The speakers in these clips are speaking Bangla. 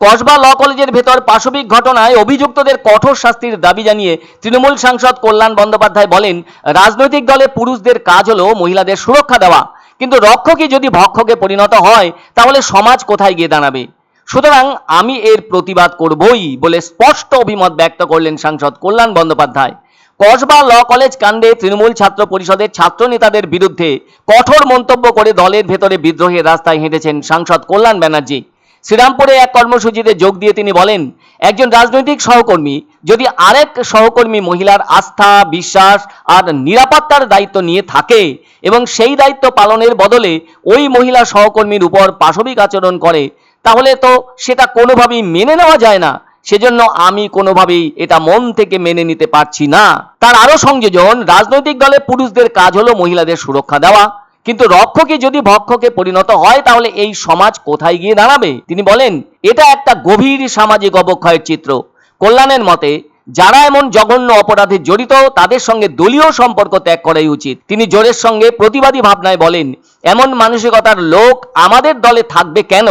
কসবা ল কলেজের ভেতর পাশবিক ঘটনায় অভিযুক্তদের কঠোর শাস্তির দাবি জানিয়ে তৃণমূল সাংসদ কল্যাণ বন্দ্যোপাধ্যায় বলেন, রাজনৈতিক দলে পুরুষদের কাজ হলো মহিলাদের সুরক্ষা দেওয়া। কিন্তু রক্ষকই যদি ভক্ষকে পরিণত হয়, তাহলে সমাজ কোথায় গিয়ে দাঁড়াবে? সুতরাং আমি এর প্রতিবাদ করবই বলে স্পষ্ট অভিমত ব্যক্ত করলেন সাংসদ কল্যাণ বন্দ্যোপাধ্যায়। কসবা ল কলেজ কাণ্ডে তৃণমূল ছাত্র পরিষদের ছাত্র নেতাদের বিরুদ্ধে কঠোর মন্তব্য করে দলের ভেতরে বিদ্রোহের রাস্তায় হেঁটেছেন সাংসদ কল্যাণ ব্যানার্জি। শ্রীরামপুরে এক কর্মসূচিতে যোগ দিয়ে তিনি বলেন, একজন রাজনৈতিক সহকর্মী যদি আরেক সহকর্মী মহিলার আস্থা, বিশ্বাস আর নিরাপত্তার দায়িত্ব নিয়ে থাকে এবং সেই দায়িত্ব পালনের বদলে ওই মহিলা সহকর্মীর উপর পাশবিক আচরণ করে, তাহলে তো সেটা কোনোভাবেই মেনে নেওয়া যায় না। সেজন্য আমি কোনোভাবেই এটা মন থেকে মেনে নিতে পারছি না। তার আরও সংযোজন, রাজনৈতিক দলে পুরুষদের কাজ হলো মহিলাদের সুরক্ষা দেওয়া। কিন্তু রক্ষকে যদি ভক্ষকে পরিণত হয়, তাহলে এই সমাজ কোথায় গিয়ে দাঁড়াবে? তিনি বলেন, এটা একটা গভীর সামাজিক অবক্ষয়ের চিত্র। কল্যাণের মতে, যারা এমন জঘন্য অপরাধে জড়িত, তাদের সঙ্গে দলীয় সম্পর্ক ত্যাগ করাই উচিত। তিনি জোরের সঙ্গে প্রতিবাদী ভাবনায় বলেন, এমন মানসিকতার লোক আমাদের দলে থাকবে কেন?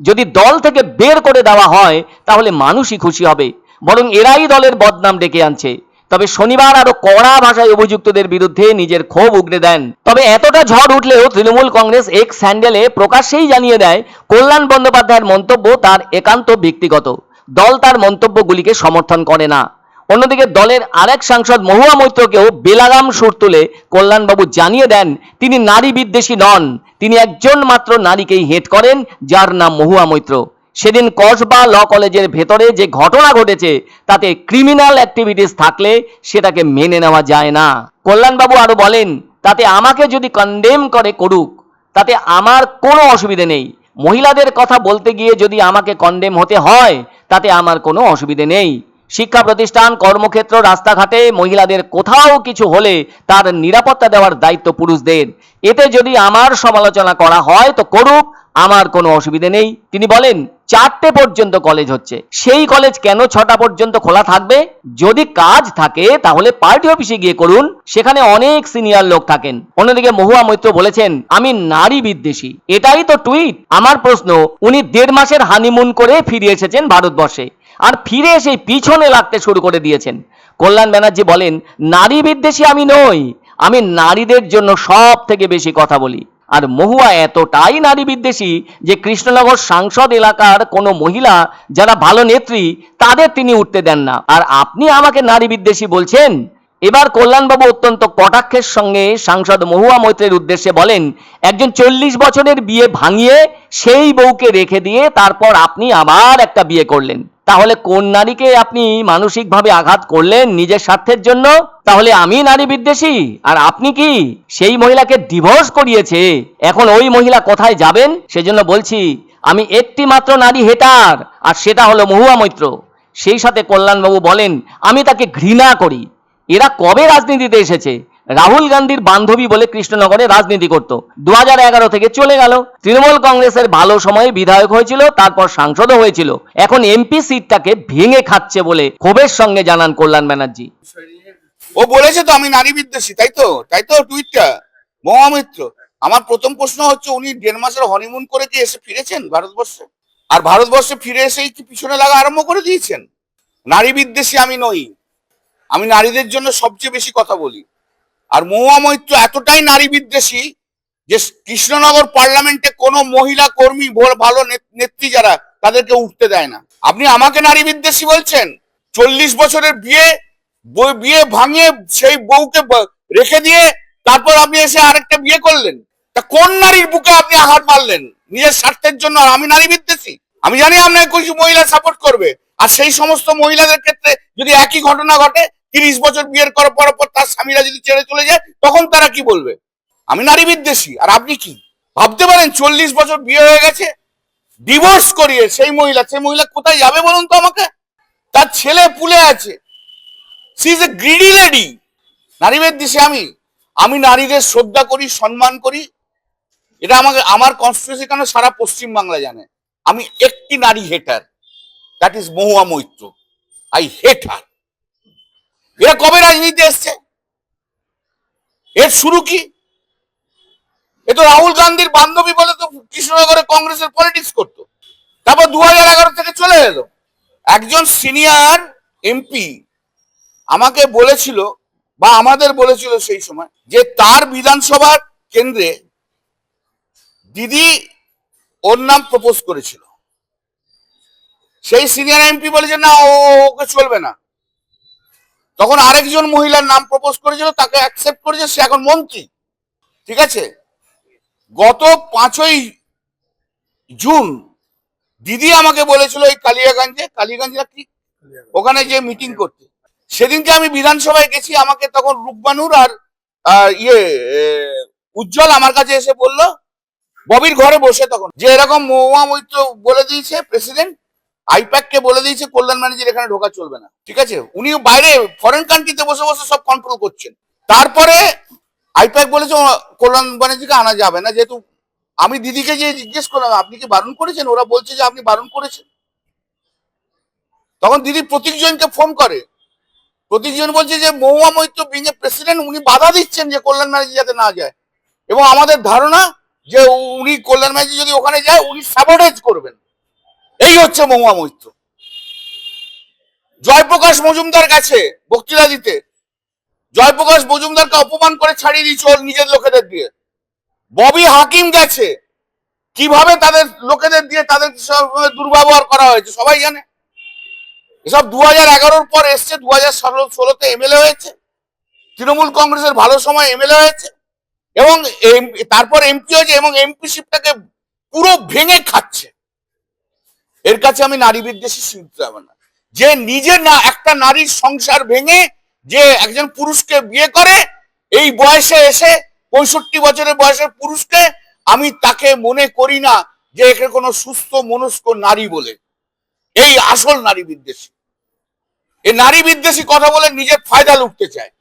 যদি দল থেকে বের করে দেওয়া হয়, তাহলে মানুষই খুশি হবে। বরং এরাই দলের বদনাম ডেকে আনছে। তবে শনিবার আরও কড়া ভাষায় অভিযুক্তদের বিরুদ্ধে নিজের ক্ষোভ উগড়ে দেন। তবে এতটা ঝড় উঠলেও তৃণমূল কংগ্রেস এক্স স্যান্ডেলে প্রকাশ্যেই জানিয়ে দেয়, কল্যাণ বন্দ্যোপাধ্যায়ের মন্তব্য তার একান্ত ব্যক্তিগত। দল তার মন্তব্যগুলিকে সমর্থন করে না। অন্যদিকে দলের আরেক সাংসদ মহুয়া মৈত্রকেও বেলাগাম সুর তুলে কল্যাণবাবু জানিয়ে দেন, তিনি নারী বিদ্বেষী নন। তিনি একজন মাত্র নারীকেই হেট করেন, যার নাম মহুয়া মৈত্র। সেদিন কসবা ল কলেজের ভেতরে যে ঘটনা ঘটেছে, তাতে ক্রিমিনাল অ্যাক্টিভিটিস থাকলে সেটাকে মেনে নেওয়া যায় না। কল্যাণবাবু আরও বলেন, তাতে আমাকে যদি কন্ডেম করে করুক, তাতে আমার কোনো অসুবিধে নেই। মহিলাদের কথা বলতে গিয়ে যদি আমাকে কন্ডেম হতে হয়, তাতে আমার কোনো অসুবিধে নেই। শিক্ষা প্রতিষ্ঠান, কর্মক্ষেত্র, রাস্তাঘাটে মহিলাদের কোথাও কিছু হলে তার নিরাপত্তা দেওয়ার দায়িত্ব পুরুষদের। এতে যদি আমার সমালোচনা করা হয়, তো করুক, আমার কোনো অসুবিধে নেই। তিনি বলেন চারটে পর্যন্ত কলেজ হচ্ছে। সেই কলেজ কেন ছটা পর্যন্ত খোলা থাকবে? যদি কাজ থাকে, তাহলে পার্টি অফিসে গিয়ে করুন। সেখানে অনেক সিনিয়র লোক থাকেন। অন্যদিকে মহুয়া মৈত্র বলেছেন, আমি নারী বিদ্বেষী। এটাই তো টুইট আমার প্রশ্ন, উনি দেড় মাসের হানিমুন করে ফিরে এসেছেন ভারতবর্ষে। আর ফিরে এসে পিছনে লাগতে শুরু করে দিয়েছেন। কল্যাণ ব্যানার্জি বলেন, নারী বিদ্বেষী আমি নই। আমি নারীদের জন্য সব থেকে বেশি কথা বলি। আর মহুয়া এতটাই নারী বিদ্বেষী যে কৃষ্ণনগর সাংসদ এলাকার কোনো মহিলা, যারা ভালো নেত্রী, তাদের তিনি উঠতে দেন না। আর আপনি আমাকে নারী বিদ্বেষী বলছেন? এবার কল্যাণবাবু অত্যন্ত কটাক্ষের সঙ্গে সাংসদ মহুয়া মৈত্রের উদ্দেশ্যে বলেন, একজন চল্লিশ বছরের বিয়ে ভাঙিয়ে সেই বউকে রেখে দিয়ে তারপর আপনি আবার একটা বিয়ে করলেন। তাহলে কোন নারীকে আপনি মানসিকভাবে আঘাত করলেন নিজের স্বার্থের জন্য? তাহলে আমি নারী বিদ্বেষী। আর আপনি কি? সেই মহিলাকে ডিভোর্স করিয়েছে। এখন ওই মহিলা কোথায় যাবেন? সেজন্য বলছি, আমি একটি মাত্র নারী হেটার, আর সেটা হলো মহুয়া মৈত্র। সেই সাথে কল্যাণবাবু বলেন, আমি তাকে ঘৃণা করি। এরা কবে রাজনীতিতে এসেছে? রাহুল গান্ধীর বান্ধবী বলে কৃষ্ণনগরে রাজনীতি করত। দু হাজার এগারো থেকে চলে গেল। তৃণমূল কংগ্রেসের ভালো সময়ে বিধায়ক হয়েছিল, তারপর সাংসদও হয়েছিল। এখন এমপি সিটটাকে ভেঙে খাচ্ছে বলে ক্ষোভের সঙ্গে জানান কল্যাণ ব্যানার্জি। ও বলেছে তো, আমি নারী বিদ্বেষী, তাই তো? তাই তো টুইটটা? মহামিত্র, আমার প্রথম প্রশ্ন হচ্ছে, উনি দেড় মাসের হনিমুন করে কি এসে ফিরেছেন ভারতবর্ষে? আর ভারতবর্ষে ফিরে এসেই কি পিছনে লাগা আরম্ভ করে দিয়েছেন? নারী বিদ্বেষী আমি নই। আমি নারীদের জন্য সবচেয়ে বেশি কথা বলি। আর মহুয়া মৈত্র এতটাই নারী বিদ্বেষী যে কৃষ্ণনগর পার্লামেন্টে কোনো মহিলা কর্মী ভালো নেত- নেত্রী যারা, তাদেরকে উঠতে দেয় না। আপনি আমাকে নারী বিদ্বেষী বলছেন? চল্লিশ বছরের বিয়ে বিয়ে ভাঙিয়ে সেই বউকে রেখে দিয়ে তারপর আপনি এসে আরেকটা বিয়ে করলেন? তা কোন নারীর বুকে আপনি আঘাত মারলেন? নিজের স্বার্থের জন্য আমি নারী বিদ্বেষী আমি জানি আপনাকে কিছু মহিলা সাপোর্ট করবে। আর সেই সমস্ত মহিলাদের ক্ষেত্রে যদি একই ঘটনা ঘটে তিরিশ বছর বিয়ের করার পর পর তার স্বামীরা যদি ছেড়ে চলে যায়, তখন তারা কি বলবে? আমি নারী বিদ্বেষী আর আপনি কি? ভাবতে পারেন চল্লিশ বছর বিয়ে হয়ে গেছে ডিভোর্স করিয়ে সেই মহিলা সেই মহিলা কোথায় যাবে বলুন তো আমাকে? তার ছেলে পুলে আছে। She is a greedy lady নারীদের দেশে আমি। আমি নারীদের শ্রদ্ধা করি, সম্মান করি। এটা আমাকে, আমার কনস্টিটিউশন কেন সারা পশ্চিম বাংলা জানে? আমি একটি নারী hater that is Mahua Moitra. I hate her এরা কবে রাজনীতি এসছে? এর শুরু কি? এ তো রাহুল গান্ধীর বান্ধবী বলে তো কৃষ্ণনগরে কংগ্রেসের পলিটিক্স করতো। তারপর দু হাজার এগারো থেকে চলে গেল একজন সিনিয়র এমপি আমাকে বলেছিল, বা আমাদের বলেছিল সেই সময়, যে তার বিধানসভার কেন্দ্রে দিদি ওর নাম প্রপোজ করেছিল। সেই সিনিয়র এমপি বলেছে, না, ও, ওকে চলবে না। তখন আরেকজন মহিলার নাম প্রপোজ করেছিল, তাকে অ্যাকসেপ্ট করেছে, সে এখন মন্ত্রী। ঠিক আছে? গত পাঁচই জুন দিদি আমাকে বলেছিল এই কালিয়াগঞ্জে কালিয়াগঞ্জ কি? ওখানে যে মিটিং করতে। সেদিনকে আমি বিধানসভায় গেছি, আমাকে তখন রূপবানুর আর আর ইয়ে উজ্জ্বল আমার কাছে এসে বলল, ববির ঘরে বসে তখন। যে এরকম মহুয়া মৈত্র বলে দিয়েছে প্রেসিডেন্ট আইপ্যাক কে বলে দিয়েছে, কল্যাণ ম্যানেজার এখানে ঢোকা চলবে না। ঠিক আছে? উনি বাইরে ফরেন কান্ট্রিতে বসে বসে সব কন্ট্রোল করছেন। তারপরে আইপ্যাক বলেছে কল্যাণ ব্যানার্জিকে আনা যাবে না। যেহেতু আমি দিদিকে যে জিজ্ঞেস করলাম, আপনি কি বারণ করেছেন? ওরা বলছে যে, আপনি বারণ করেছেন। তখন দিদি প্রতীকজনকে ফোন করে। প্রতীকজন বলছে যে, Mahua Moitra being a president উনি বাধা দিচ্ছেন যে কল্যাণ ব্যানার্জি যাতে না যায়। এবং আমাদের ধারণা যে, উনি কল্যাণ ব্যানার্জি যদি ওখানে যায়, উনি স্যাবোটেজ করবেন। এই হচ্ছে মহুয়া মৈত্র। জয়প্রকাশ মজুমদার কাছে বক্তৃতা দিতে। জয়প্রকাশ মজুমদারকে অপমান করে ছাড়িয়ে দিয়েছে ওর নিজের লোকেদের দিয়ে। ববি হাকিম গেছে। কীভাবে তাদের লোকেদের দিয়ে তাদের দুর্ব্যবহার করা হয়েছে সবাই জানে? এসব দু হাজার এগারোর পর এসছে দু হাজার ষোলো ষোলোতে এমএলএ হয়েছে। তৃণমূল কংগ্রেসের ভালো সময় এমএলএ হয়েছে। এবং তারপর এমপি হয়েছে এবং এমপিশিপটাকে পুরো ভেঙে খাচ্ছে। এর কাছে আমি নারী বিদ্বেষী স্বীকৃতি হবে না। যে নিজে না একটা নারীর সংসার ভেঙে যে একজন পুরুষকে বিয়ে করে, এই বয়সে এসে পঁয়ষট্টি বছরের বয়সের পুরুষকে আমি তাকে মনে করি না যে একে কোনো সুস্থ মনস্ক নারী বলে। এই আসল নারী বিদ্বেষী। এই নারী বিদ্বেষী কথা বলে নিজের ফায়দা লুটতে চায়।